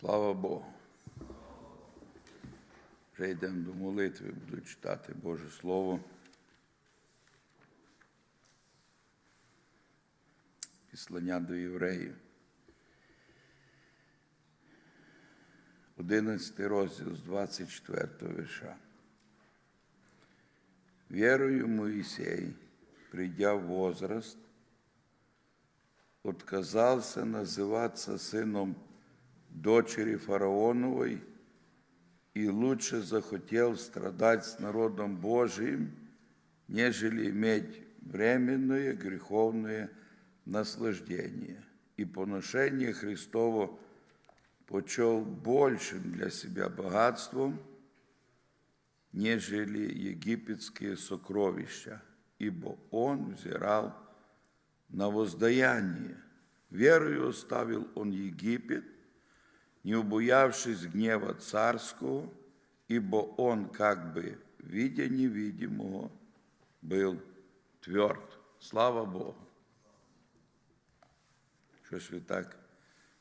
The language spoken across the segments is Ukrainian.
Слава Богу. Вже йдемо до молитви, буду читати Боже Слово. Післання до євреїв. 11 розділ з 24 вірша. Вірою Моїсей, придя в возраст, отказался называться сыном дочери фараоновой и лучше захотел страдать с народом Божиим, нежели иметь временное греховное наслаждение. И поношение Христово почел большим для себя богатством, нежели египетские сокровища, ибо он взирал на воздаяние. Верою оставил он Египет, не убоявшись гнева царского, ибо он, как бы, видя невидимого, был тверд. Слава Богу. Щось ви так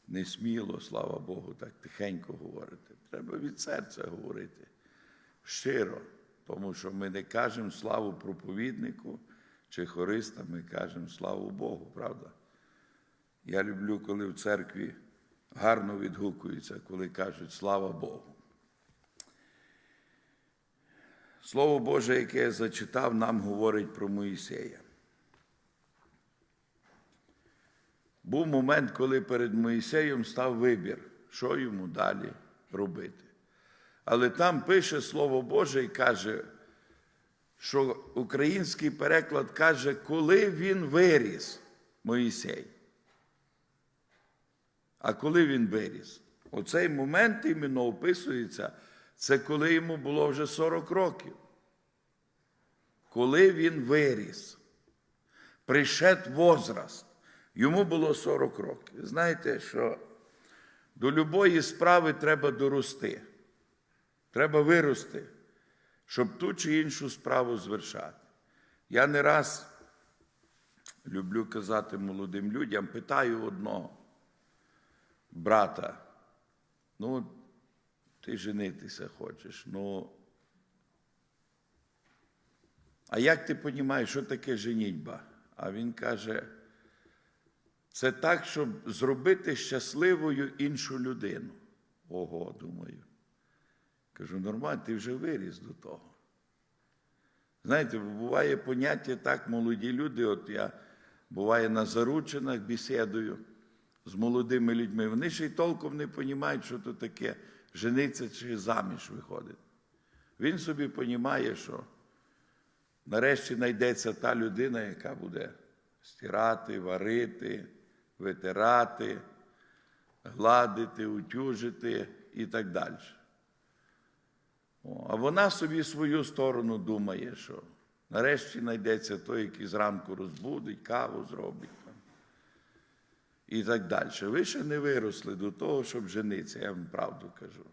несміло, слава Богу, так тихенько говорите. Треба від серця говорити щиро, тому що ми не кажемо славу проповіднику чи хористам, ми кажемо славу Богу, правда? Я люблю, коли в церкві гарно відгукуються, коли кажуть слава Богу. Слово Боже, яке я зачитав, нам говорить про Моїсея. Був момент, коли перед Моїсеєм став вибір, що йому далі робити. Але там пише Слово Боже і каже, що український переклад каже, коли він виріс, Моїсей. А коли він виріс? Оцей момент іменно описується, це коли йому було вже 40 років. Коли він виріс, пришед возраст, йому було 40 років. Знаєте, що до любої справи треба дорости. Треба вирости, щоб ту чи іншу справу звершати. Я не раз люблю казати молодим людям, питаю одного брата, ну, ти женитися хочеш, ну. А як ти розумієш, що таке женітьба? А він каже, це так, щоб зробити щасливою іншу людину. Ого, думаю. Кажу, нормально, ти вже виріс до того. Знаєте, буває поняття так, молоді люди, от я буває на заручинах бесідую з молодими людьми. Вони ще й толком не розуміють, що то таке жениться чи заміж виходить. Він собі розуміє, що нарешті знайдеться та людина, яка буде стирати, варити, витирати, гладити, утюжити і так далі. А вона собі свою сторону думає, що нарешті знайдеться той, який зранку розбудить, каву зробить. І так далі. Ви ще не виросли до того, щоб женитися, я вам правду кажу.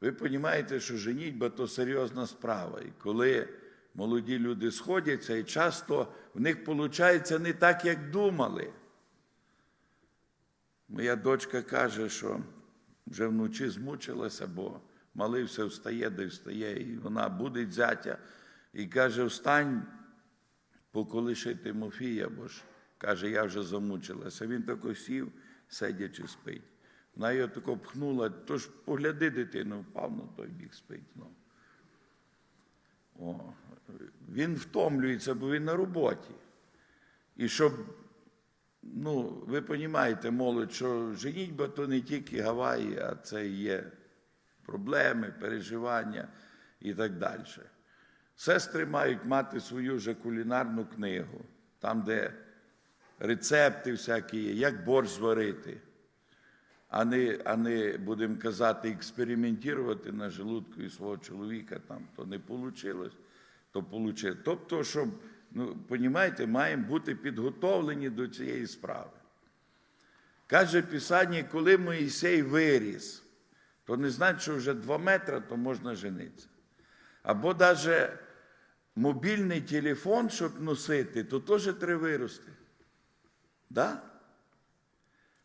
Ви розумієте, що женітьба то серйозна справа. І коли молоді люди сходяться, і часто в них виходить не так, як думали. Моя дочка каже, що вже вночі змучилася, бо малий все встає, де встає, і вона буде зятя, і каже: встань, поколиши Тимофія, бо ж каже, я вже замучилася. Він тако сів, сидячи спить. Вона його тако пхнула, тож погляди, дитину, впав на той бік спить. Ну. О, він втомлюється, бо він на роботі. І щоб, ну, ви розумієте, молодь, що женітьба то не тільки Гаваї, а це є проблеми, переживання і так далі. Сестри мають мати свою вже кулінарну книгу, там, де рецепти всякі є, як борщ зварити, а не, а не будемо казати, експериментувати на желудку і свого чоловіка, там то не вийшло, то вийшло. Тобто, щоб, ну, розумієте, маємо бути підготовлені до цієї справи. Каже Писання, коли Моїсей виріс, то не значить, що вже два метри, то можна женитися. Або навіть мобільний телефон, щоб носити, то теж треба вирости. Да?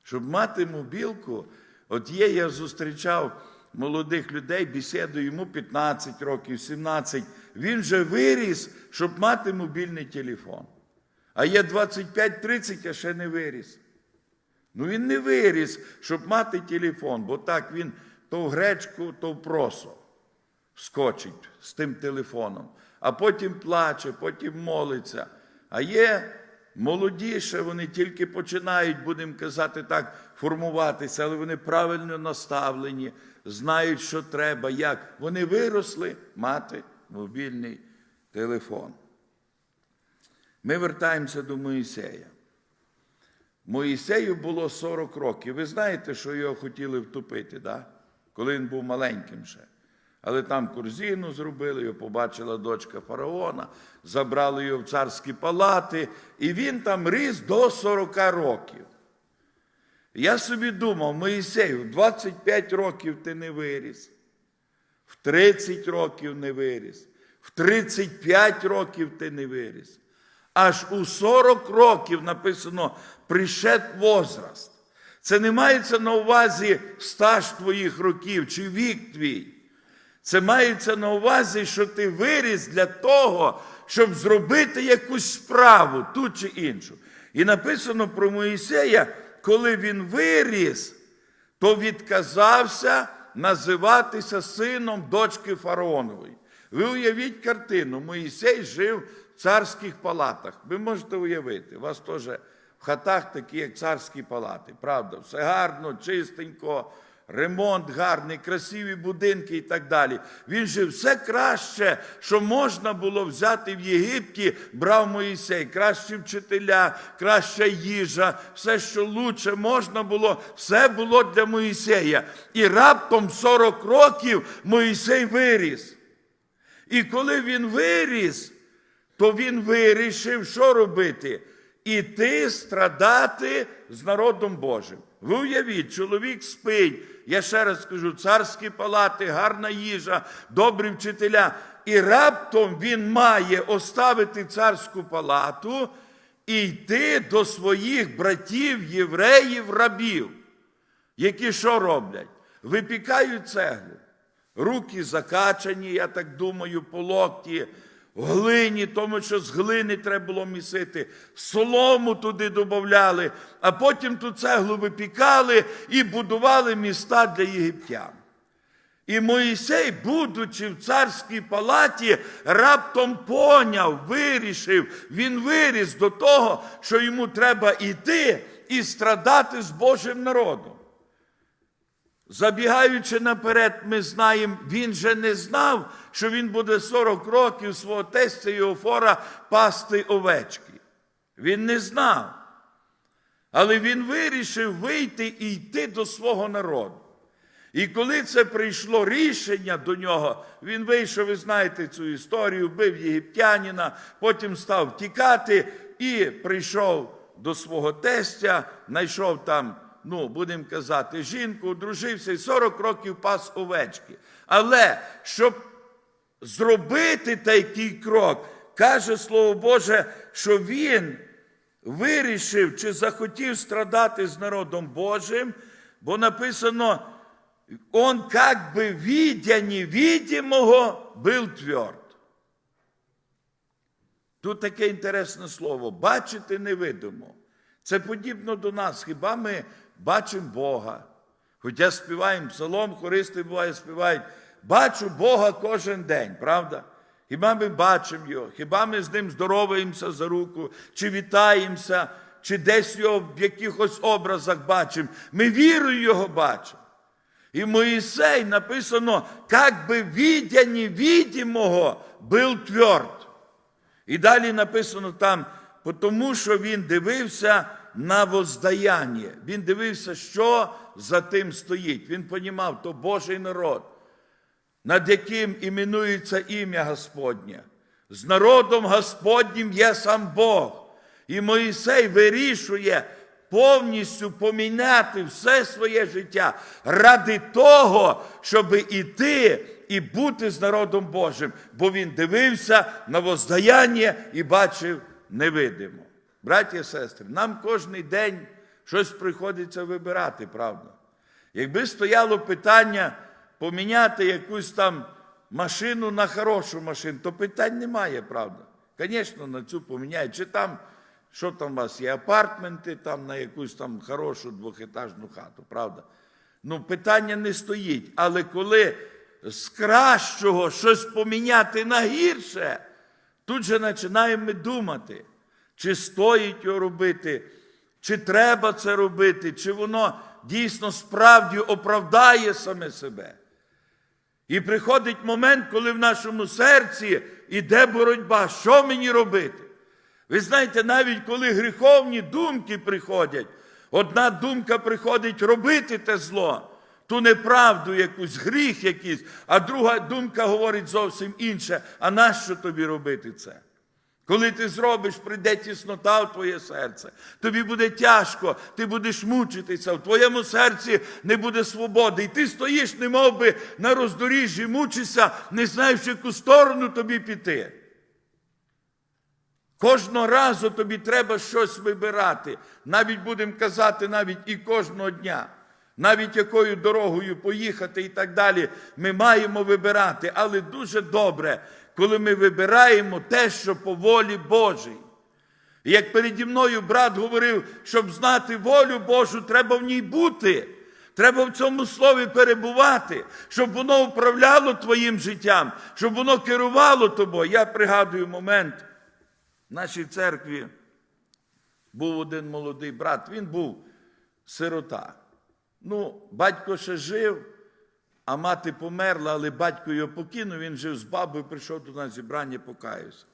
Щоб мати мобілку, От є, я зустрічав молодих людей, бесідую, йому 15 років, 17. Він вже виріс, щоб мати мобільний телефон. А є 25-30, а ще не виріс. Ну він не виріс, щоб мати телефон, бо так він то в гречку, то в просо скочить з тим телефоном, а потім плаче, потім молиться. А є молодіше, вони тільки починають, будемо казати так, формуватися, але вони правильно наставлені, знають, що треба, як. Вони виросли мати мобільний телефон. Ми вертаємося до Моїсея. Моїсею було 40 років. Ви знаєте, що його хотіли втопити, да? коли він був маленьким ще. Але там корзину зробили, його побачила дочка фараона, забрали його в царські палати, і він там ріс до 40 років. Я собі думав, Моїсею, в 25 років ти не виріс, в 30 років не виріс, в 35 років ти не виріс. Аж у 40 років написано пришед возраст. Це не мається на увазі стаж твоїх років чи вік твій. Це мається на увазі, що ти виріс для того, щоб зробити якусь справу, ту чи іншу. І написано про Моїсея, коли він виріс, то відказався називатися сином дочки фараонової. Ви уявіть картину, Моїсей жив в царських палатах. Ви можете уявити, у вас теж в хатах такі, як царські палати. Правда, все гарно, чистенько, ремонт гарний, красиві будинки і так далі. Він жив все краще, що можна було взяти в Єгипті, брав Моїсей, кращі вчителя, краща їжа, все, що лучше можна було, все було для Моїсея. І раптом 40 років Моїсей виріс. І коли він виріс, то він вирішив, що робити? Іти страдати з народом Божим. Ви уявіть, чоловік спить, я ще раз скажу, царські палати, гарна їжа, добрі вчителя. І раптом він має оставити царську палату і йти до своїх братів, євреїв, рабів, які що роблять? Випікають цеглу. Руки закачані, я так думаю, по локті, в глині, тому що з глини треба було місити, солому туди додавали, а потім ту цеглу випікали і будували міста для єгиптян. І Моїсей, будучи в царській палаті, раптом поняв, вирішив, він виріс до того, що йому треба йти і страдати з Божим народом. Забігаючи наперед, ми знаємо, він же не знав, що він буде 40 років свого тестя Йофора пасти овечки. Він не знав. Але він вирішив вийти і йти до свого народу. І коли це прийшло рішення до нього, він вийшов, ви знаєте цю історію, бив єгиптянина, потім став тікати і прийшов до свого тестя, знайшов там ну, будемо казати, жінку, одружився і 40 років пас овечки. Але щоб зробити такий крок, каже Слово Боже, що він вирішив чи захотів страдати з народом Божим, бо написано, он как бы видя невидимого был тверд. Тут таке інтересне слово бачити невидимо. Це подібно до нас. Хіба ми бачимо Бога? Хоча співаємо псалом, хористи буває, співають. Бачу Бога кожен день, правда? Хіба ми бачимо Його, хіба ми з ним здороваємося за руку, чи вітаємося, чи десь його в якихось образах бачимо. Ми вірою Його бачимо. І Моїсей написано, як би видя невидимого, був тверд. І далі написано там, тому що він дивився на воздаяння. Він дивився, що за тим стоїть. Він понімав, то Божий народ, над яким іменується ім'я Господнє. З народом Господнім є сам Бог. І Моїсей вирішує повністю поміняти все своє життя ради того, щоб іти і бути з народом Божим, бо він дивився на воздаяння і бачив невидимо. Браті і сестри, нам кожен день щось приходиться вибирати, правда? Якби стояло питання поміняти якусь там машину на хорошу машину, то питань немає, правда. Звісно, на цю поміняють. Чи там, що там у вас є, апартменти, там на якусь там хорошу двохетажну хату, правда? Ну, питання не стоїть. Але коли з кращого щось поміняти на гірше, тут же починаємо думати, чи стоїть його робити, чи треба це робити, чи воно дійсно справді оправдає саме себе. І приходить момент, коли в нашому серці іде боротьба, що мені робити? Ви знаєте, навіть коли гріховні думки приходять, одна думка приходить робити те зло, ту неправду якусь, гріх якийсь, а друга думка говорить зовсім інше. А нащо тобі робити це? Коли ти зробиш, прийде тіснота в твоє серце. Тобі буде тяжко, ти будеш мучитися, в твоєму серці не буде свободи. І ти стоїш, немов би на роздоріжжі, мучишся, не знаєш, в яку сторону тобі піти. Кожного разу тобі треба щось вибирати. Навіть будемо казати, навіть і кожного дня. Навіть якою дорогою поїхати і так далі. Ми маємо вибирати. Але дуже добре, коли ми вибираємо те, що по волі Божій. Як переді мною брат говорив, щоб знати волю Божу, треба в ній бути. Треба в цьому слові перебувати, щоб воно управляло твоїм життям, щоб воно керувало тобою. Я пригадую момент в нашій церкві був один молодий брат, він був сирота. Ну, батько ще жив, а мати померла, але батько його покинув, він жив з бабою, прийшов до нас зібрання, покаявся.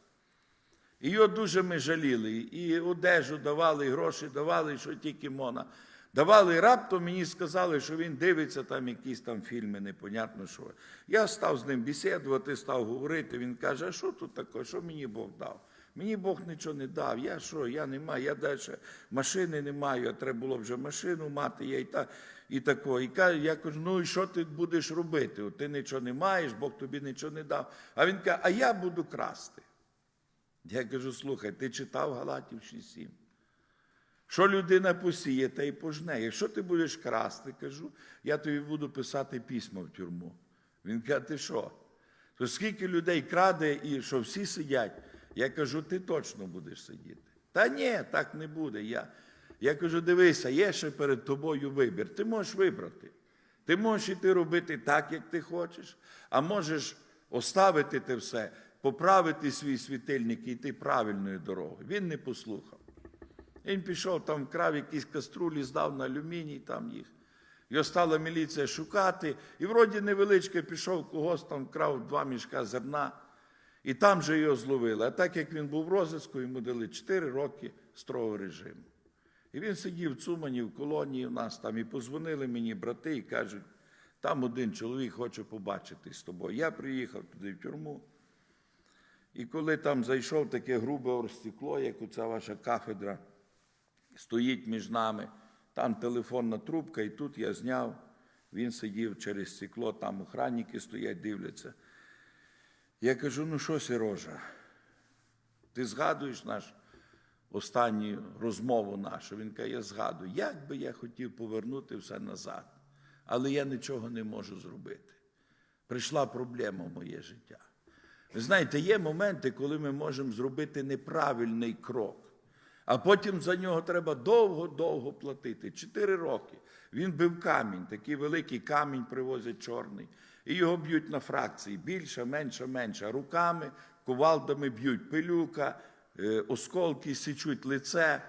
І його дуже ми жаліли. І одежу давали, і гроші давали, і що тільки мона. Давали раптом мені сказали, що він дивиться там якісь там фільми, непонятно що. Я став з ним бесідувати, став говорити. Він каже, а що тут таке, що мені Бог дав? Мені Бог нічого не дав. Я що, я не маю, я далі машини не маю, а треба було вже машину мати, я і та, і тако. І каже, я кажу, ну і що ти будеш робити? Ти нічого не маєш, Бог тобі нічого не дав. А він каже, а я буду красти. Я кажу, слухай, ти читав Галатів 6.7? Що людина посіє, та й пожне. Якщо ти будеш красти, кажу, я тобі буду писати письма в тюрму. Він каже, ти що? То скільки людей краде і що всі сидять, я кажу, ти точно будеш сидіти. Та ні, так не буде. Я, я кажу, дивися, є ще перед тобою вибір. Ти можеш вибрати. Ти можеш іти робити так, як ти хочеш, а можеш оставити те все, поправити свій світильник і йти правильною дорогою. Він не послухав. Він пішов, там вкрав якісь каструлі, здав на алюміній, там їх. Його стала міліція шукати, і вроді невеличке пішов когось там вкрав два мішка зерна, і там же його зловили. А так як він був в розвитку, йому дали 4 роки строгого режиму. І він сидів в Цумані, в колонії в нас там, і позвонили мені брати і кажуть, там один чоловік хоче побачитись з тобою. Я приїхав туди в тюрму. І коли там зайшов таке грубе орстекло, як оця ваша кафедра, стоїть між нами, там телефонна трубка, і тут я зняв, він сидів через стекло, там охранники стоять, дивляться. Я кажу: ну що, Сирожа, ти згадуєш наш останню розмову нашу? Він каже, я згадую, як би я хотів повернути все назад, але я нічого не можу зробити. Прийшла проблема в моє життя. Ви знаєте, є моменти, коли ми можемо зробити неправильний крок. А потім за нього треба довго-довго платити. Чотири роки. Він бив камінь, такий великий камінь привозять чорний. І його б'ють на фракції. Більше, менше, менше. Руками, кувалдами б'ють. Пилюка, е, осколки січуть лице,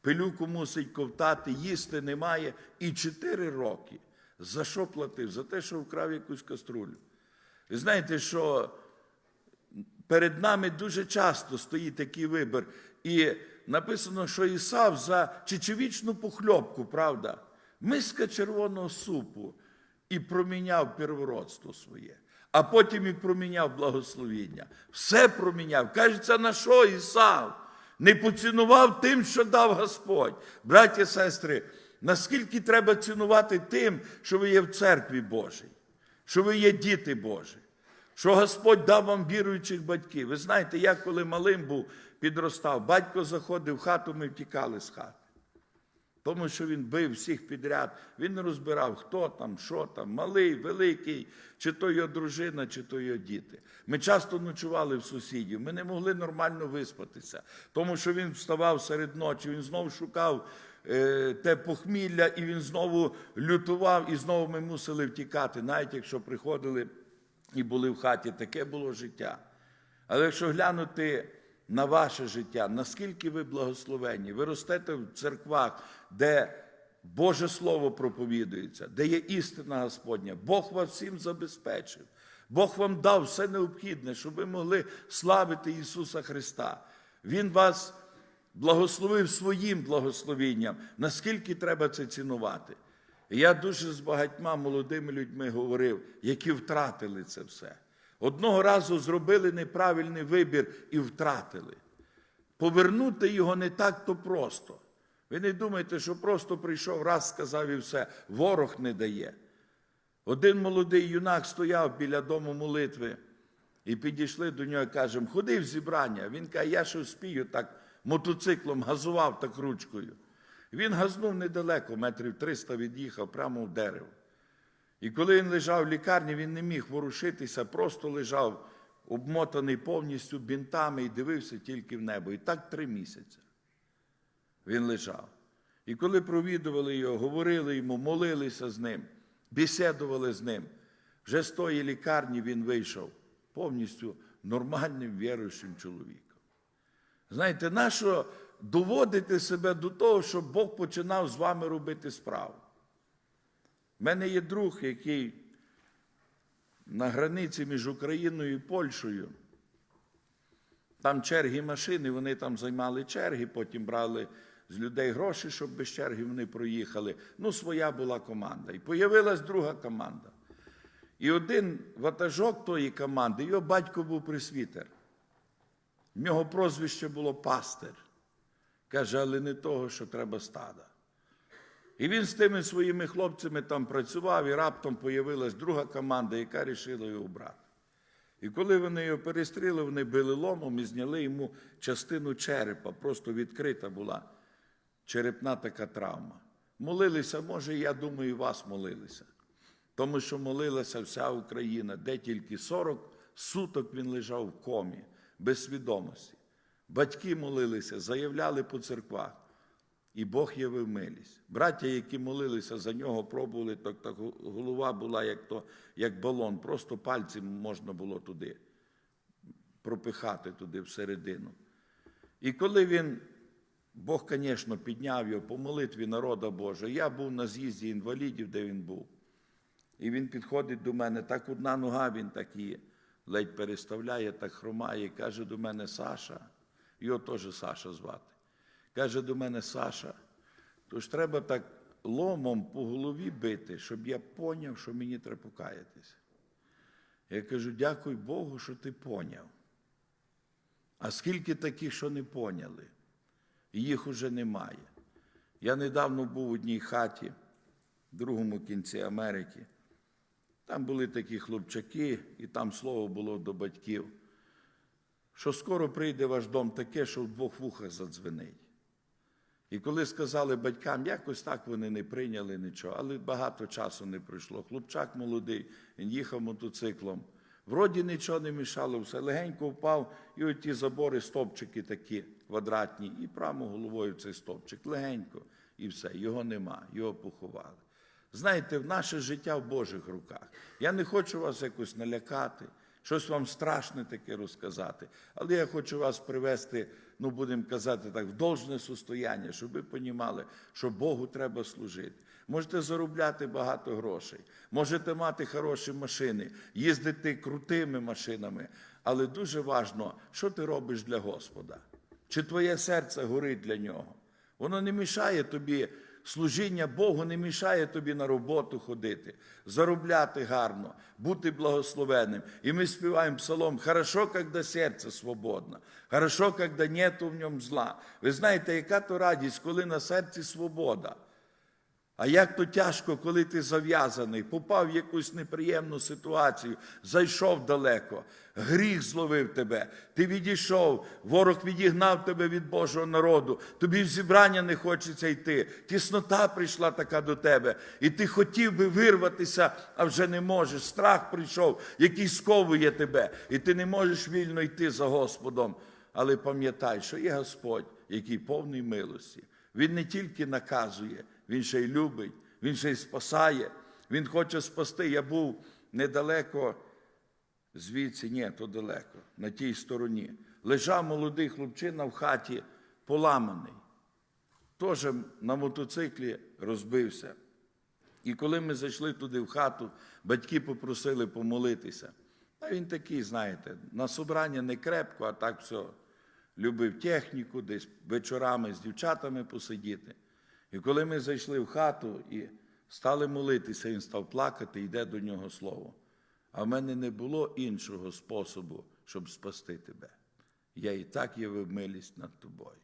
пилюку мусить ковтати, їсти немає. І чотири роки. За що платив? За те, що вкрав якусь каструлю. Ви знаєте, що перед нами дуже часто стоїть такий вибір. І написано, що Ісав за чечевічну похльопку, правда, миска червоного супу і проміняв первородство своє, а потім і проміняв благословіння. Все проміняв. Кажеться, на що Ісав? Не поцінував тим, що дав Господь. Браті, сестри, наскільки треба цінувати тим, що ви є в церкві Божій, що ви є діти Божі що Господь дав вам віруючих батьків. Ви знаєте, я коли малим був, підростав, батько заходив в хату, ми втікали з хати. Тому що він бив всіх підряд, він не розбирав, хто там, що там, малий, великий, чи то його дружина, чи то його діти. Ми часто ночували в сусідів, ми не могли нормально виспатися, тому що він вставав серед ночі, він знову шукав е, те похмілля, і він знову лютував, і знову ми мусили втікати, навіть якщо приходили і були в хаті, таке було життя. Але якщо глянути на ваше життя, наскільки ви благословенні, ви ростете в церквах, де Боже Слово проповідується, де є істина Господня, Бог вас всім забезпечив. Бог вам дав все необхідне, щоб ви могли славити Ісуса Христа. Він вас благословив своїм благословінням. Наскільки треба це цінувати? Я дуже з багатьма молодими людьми говорив, які втратили це все. Одного разу зробили неправильний вибір і втратили. Повернути його не так то просто. Ви не думайте, що просто прийшов раз, сказав і все. Ворог не дає. Один молодий юнак стояв біля дому молитви, і підійшли до нього кажемо, ходи в зібрання. Він каже, я ще вспію так мотоциклом газував так ручкою. Він газнув недалеко, метрів 300 від'їхав прямо в дерево. І коли він лежав в лікарні, він не міг ворушитися, просто лежав обмотаний повністю бінтами і дивився тільки в небо. І так три місяці він лежав. І коли провідували його, говорили йому, молилися з ним, бесідували з ним, вже з тої лікарні він вийшов повністю нормальним віруючим чоловіком. Знаєте, нащо доводити себе до того, щоб Бог починав з вами робити справу? У мене є друг, який на границі між Україною і Польщею. Там черги машини, вони там займали черги, потім брали з людей гроші, щоб без черги вони проїхали. Ну, своя була команда. І появилась друга команда. І один ватажок тої команди, його батько був присвітер. В нього прозвище було пастир. Каже, але не того, що треба стада. І він з тими своїми хлопцями там працював, і раптом появилась друга команда, яка вирішила його брати. І коли вони його перестріли, вони били ломом і зняли йому частину черепа, просто відкрита була черепна така травма. Молилися, може, я думаю, і вас молилися. Тому що молилася вся Україна, де тільки 40 суток він лежав в комі, без свідомості. Батьки молилися, заявляли по церквах. І Бог явив милість. Браття, які молилися за нього, пробували, так, так голова була як, то, як балон, просто пальцем можна було туди пропихати туди всередину. І коли він, Бог, звісно, підняв його по молитві народа Божого, я був на з'їзді інвалідів, де він був. І він підходить до мене, так одна нога він так і ледь переставляє, так хромає, каже до мене Саша, його теж Саша звати. Каже до мене Саша, то ж треба так ломом по голові бити, щоб я поняв, що мені треба покаятися. Я кажу, дякуй Богу, що ти поняв. А скільки таких, що не поняли, їх уже немає. Я недавно був в одній хаті, в другому кінці Америки. Там були такі хлопчаки, і там слово було до батьків, що скоро прийде ваш дом таке, що в двох вухах задзвенить. І коли сказали батькам, якось так вони не прийняли нічого, але багато часу не пройшло. Хлопчак молодий, він їхав мотоциклом. Вроді нічого не мішало, все легенько впав, і от ті забори, стовпчики такі квадратні, і прямо головою цей стовпчик, легенько, і все, його нема, його поховали. Знаєте, наше життя в Божих руках. Я не хочу вас якось налякати, щось вам страшне таке розказати, але я хочу вас привести, ну будемо казати так, в должне состояння, щоб ви понімали, що Богу треба служити. Можете заробляти багато грошей, можете мати хороші машини, їздити крутими машинами, але дуже важливо, що ти робиш для Господа. Чи твоє серце горить для нього? Воно не мішає тобі, служіння Богу не мішає тобі на роботу ходити, заробляти гарно, бути благословенним. І ми співаємо псалом «Хорошо, коли серце свободне, хорошо, коли нету в ньому зла. Ви знаєте, яка то радість, коли на серці свобода. А як то тяжко, коли ти зав'язаний, попав в якусь неприємну ситуацію, зайшов далеко, гріх зловив тебе, ти відійшов, ворог відігнав тебе від Божого народу, тобі в зібрання не хочеться йти, тіснота прийшла така до тебе, і ти хотів би вирватися, а вже не можеш. Страх прийшов, який сковує тебе, і ти не можеш вільно йти за Господом. Але пам'ятай, що є Господь, який повний милості. Він не тільки наказує, він ще й любить, він ще й спасає, він хоче спасти. Я був недалеко звідси, ні, то далеко, на тій стороні. Лежав молодий хлопчина в хаті поламаний. Теж на мотоциклі розбився. І коли ми зайшли туди в хату, батьки попросили помолитися. А він такий, знаєте, на собрання не крепко, а так все. Любив техніку, десь вечорами з дівчатами посидіти. І коли ми зайшли в хату і стали молитися, він став плакати, йде до нього слово. А в мене не було іншого способу, щоб спасти тебе. Я і так явив милість над тобою.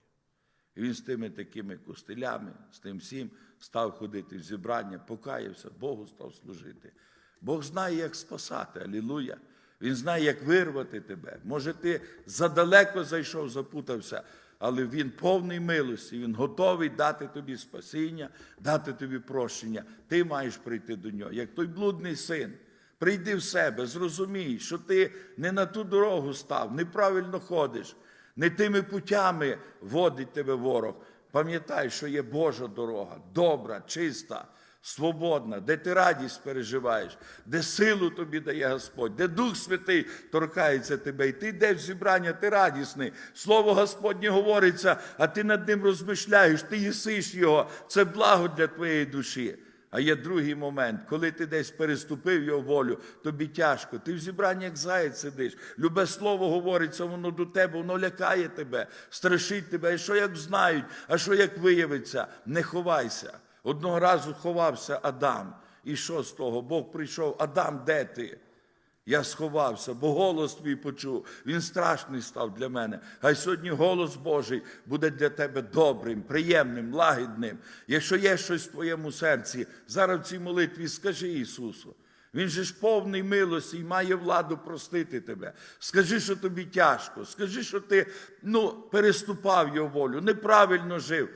І він з тими такими костилями, з тим всім став ходити в зібрання, покаявся, Богу став служити. Бог знає, як спасати, алілуя. Він знає, як вирвати тебе. Може, ти задалеко зайшов, запутався, але він повний милості, він готовий дати тобі спасіння, дати тобі прощення. Ти маєш прийти до нього, як той блудний син. Прийди в себе, зрозумій, що ти не на ту дорогу став, неправильно ходиш, не тими путями водить тебе ворог. Пам'ятай, що є Божа дорога, добра, чиста, свободна, де ти радість переживаєш, де силу тобі дає Господь, де Дух Святий торкається тебе, і ти йдеш в зібрання, ти радісний. Слово Господнє говориться, а ти над ним розмишляєш, ти їсиш його. Це благо для твоєї душі. А є другий момент, коли ти десь переступив його волю, тобі тяжко. Ти в зібранні, як заяць сидиш. Любе слово говориться, воно до тебе, воно лякає тебе, страшить тебе. І що як знають, а що як виявиться, не ховайся. Одного разу ховався Адам. І що з того? Бог прийшов, Адам, де ти? Я сховався, бо голос твій почув. Він страшний став для мене. Хай сьогодні голос Божий буде для тебе добрим, приємним, лагідним. Якщо є щось в твоєму серці, зараз в цій молитві скажи Ісусу. Він же ж повний милості і має владу простити тебе. Скажи, що тобі тяжко. Скажи, що ти ну, переступав його волю, неправильно жив.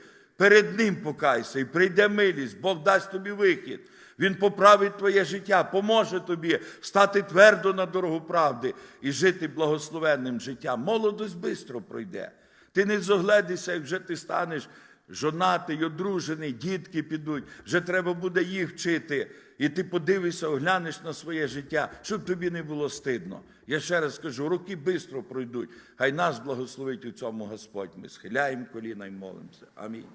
Перед ним покайся і прийде милість, Бог дасть тобі вихід. Він поправить твоє життя, поможе тобі стати твердо на дорогу правди і жити благословенним життям. Молодость швидко пройде. Ти не зогледишся, як вже ти станеш жонатий, одружений, дітки підуть, вже треба буде їх вчити. І ти подивишся, оглянеш на своє життя, щоб тобі не було стидно. Я ще раз скажу, роки швидко пройдуть. Хай нас благословить у цьому Господь. Ми схиляємо коліна і молимося. Амінь.